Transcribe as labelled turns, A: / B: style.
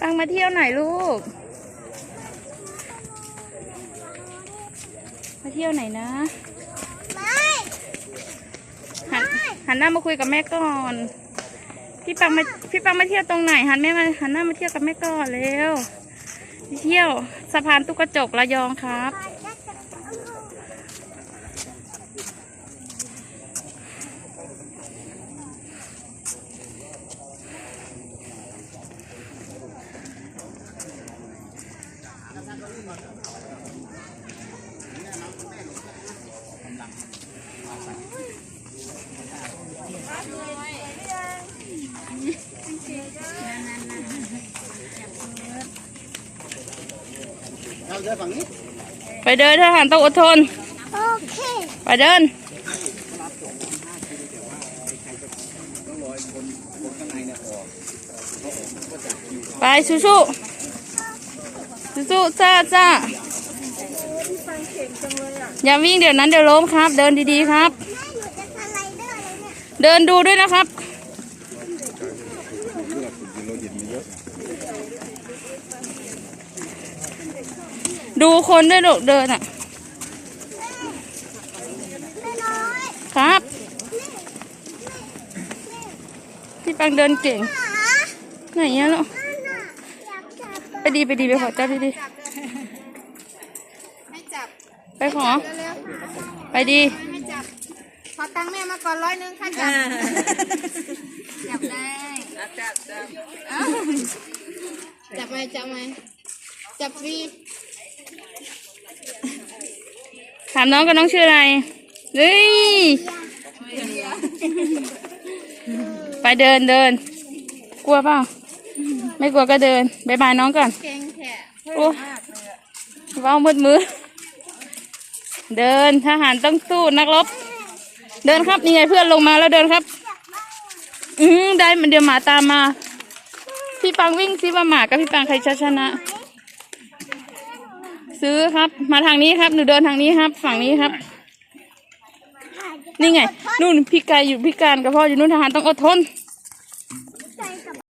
A: ปังมาเที่ยวไหนลูก มาเที่ยวไหนนะ
B: ไม่
A: หันหันหน้ามาคุยกับแม่ก่อน พี่ปังมาพี่ปังมาเที่ยวตรงไหน หันแม่มาหันหน้ามาเที่ยวกับแม่ก่อนเร็วไปเที่ยวสะพานตุ๊กกระจกระยองครับ
C: เราเดินฝั่งนี้
A: ไปเดินทหารต้องอดทน
B: โอเค
A: ไปเดิน
C: ต้องรอคนคนข้างในเนี่ยออกเขาออกก็จัดคิว
A: ไปสู้สู้ สู้สู้จ้าจ้าอย่าวิ่งเดี๋ยวนั้นเดี๋ยวล้มครับ เดินดีๆครับ
B: แม่อยู่จะสไลเดอร์เลยเนี่ย
A: เดินดูด้วยนะครับ
C: เพื่อคุณกินโลหิตมันเยอะ
A: ดูคนด้วยลูกเดินอะ
B: แม่น้อย
A: ครับพี่ปังเดินเก่ง
B: หา
A: ไหนอะลูก
B: นั่นน่ะอยากจับ
A: ไปดีไปดีไปขอเจ้าดีดี
D: ให้จับ
A: ไปขอ
D: เร็ว
A: ไปดี
D: ๆให้จับ ขอตังค์แม่มาก่อนร้อยหนึงค่ะจับจับได้จับจับจับไหมจับไหมจับฟรี
A: ถามน้องกับน้องชื่ออะไรเฮ้ยไปเดินเดิน กลัวเปล่า ไม่กลัวก็เดินบายบายน้องก่อน
D: เก่งแค่
A: โอ้เว้ามืดมือ เดินทหารต้องสู้นักรบ เดินครับนี่ไงเพื่อนลงมาแล้วเดินครับ อืมได้มันเดี๋ยวหมาตามมา พี่ปังวิ่งซิว่าหมากับพี่ปังใครจะชนะ ซื้อครับ มาทางนี้ครับ หนูเดินทางนี้ครับ ฝั่งนี้ครับ นี่ไงนู่นพี่กายอยู่พี่การกับพ่ออยู่นู่นทหารต้องอดทน